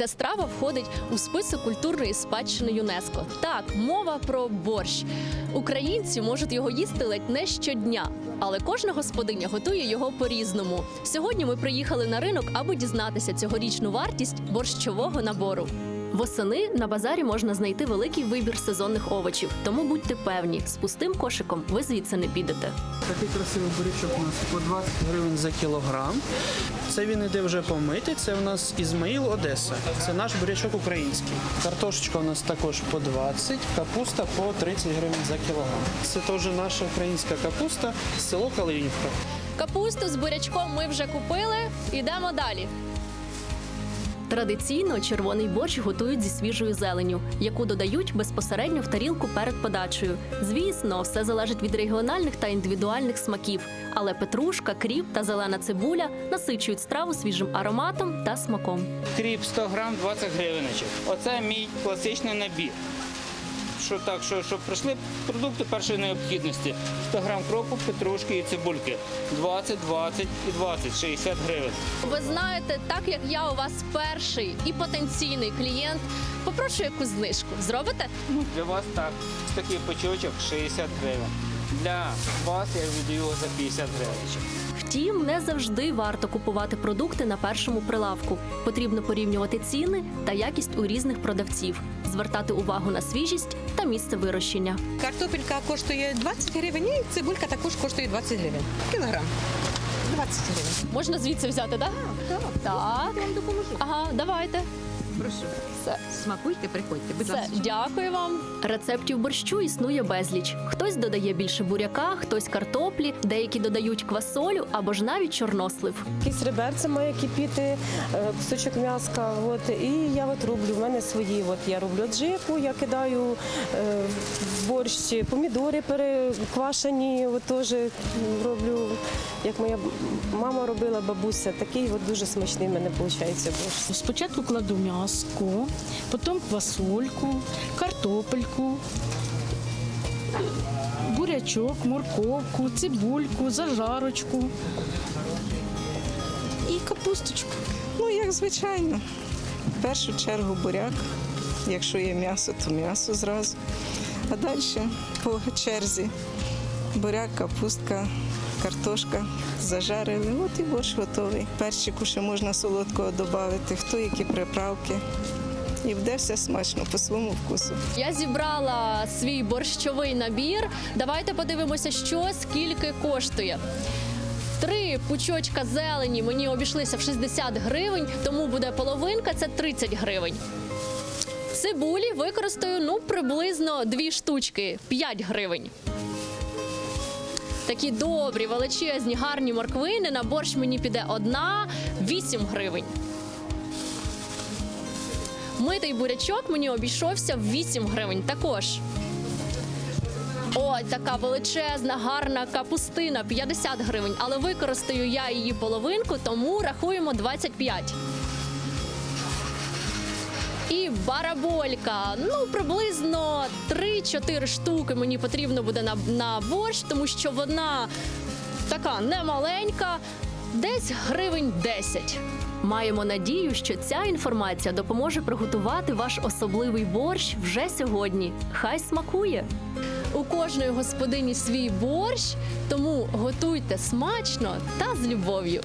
Ця страва входить у список культурної спадщини ЮНЕСКо. Так, мова про борщ. Українці можуть його їсти ледь не щодня, але кожна господиня готує його по-різному. Сьогодні ми приїхали на ринок, аби дізнатися цьогорічну вартість борщового набору. Восени на базарі можна знайти великий вибір сезонних овочів, тому будьте певні, з пустим кошиком ви звідси не підете. Такий красивий бурячок у нас по 20 гривень за кілограм. Це він іде вже помитий. Це у нас Ізмаїл Одеса. Це наш бурячок український. Картошечка у нас також по 20, капуста по 30 гривень за кілограм. Це теж наша українська капуста, село Калинівка. Капусту з бурячком ми вже купили. Йдемо далі. Традиційно червоний борщ готують зі свіжою зеленю, яку додають безпосередньо в тарілку перед подачею. Звісно, все залежить від регіональних та індивідуальних смаків, але петрушка, кріп та зелена цибуля насичують страву свіжим ароматом та смаком. Кріп 100 грам 20 гривень. Оце мій класичний набір. Що так, що, щоб прийшли продукти першої необхідності. 100 грам кропу, петрушки і цибульки. 20, 20 і 20, 60 гривень. Ви знаєте, так як я у вас перший і потенційний клієнт, попрошу якусь знижку. Зробите? Для вас так. Ось такий почочок 60 гривень. Для вас я віддаю його за 50 гривень. Втім, не завжди варто купувати продукти на першому прилавку. Потрібно порівнювати ціни та якість у різних продавців, звертати увагу на свіжість та місце вирощення. Картопелька коштує 20 гривень і цибулька також коштує 20 гривень. Кілограм. 20 гривень. Можна звідси взяти, так? Так, Так. я вам допоможу. Ага, давайте. Прошу. Все. Смакуйте, приходьте, будь Все, ласка. дякую вам. Рецептів борщу існує безліч. Хтось додає більше буряка, хтось картоплі, деякі додають квасолю або ж навіть чорнослив. Якісь реберця має кипіти, е, кусочок м'яска. От, і я от роблю, в мене свої. От, я роблю аджику, я кидаю е, в борщ, помідори переквашені, от, теж роблю, як моя мама робила, бабуся. Такий от, дуже смачний в мене виходить борщ. Спочатку кладу м'яско, потім квасольку, картопельку, бурячок, морковку, цибульку, зажарочку і капусточку. Ну, як звичайно. В першу чергу буряк. Якщо є м'ясо, то м'ясо зразу. А далі по черзі буряк, капустка, картошка зажарили. От і борщ готовий. Перчику ще можна солодкого додати, хто які приправки. І буде все смачно по своєму вкусу. Я зібрала свій борщовий набір. Давайте подивимося, що скільки коштує. Три пучочка зелені мені обійшлися в 60 гривень, тому буде половинка це 30 гривень. Цибулі використаю ну приблизно дві штучки 5 гривень. Такі добрі, величезні, гарні морквини. На борщ мені піде одна 8 гривень. Митий бурячок мені обійшовся в 8 гривень також. Ой, така величезна, гарна капустина 50 гривень, але використаю я її половинку, тому рахуємо 25. І бараболька. Ну, приблизно 3-4 штуки мені потрібно буде на, на борщ, тому що вона така немаленька, десь гривень 10. Маємо надію, що ця інформація допоможе приготувати ваш особливий борщ вже сьогодні. Хай смакує! У кожної господині свій борщ, тому готуйте смачно та з любов'ю.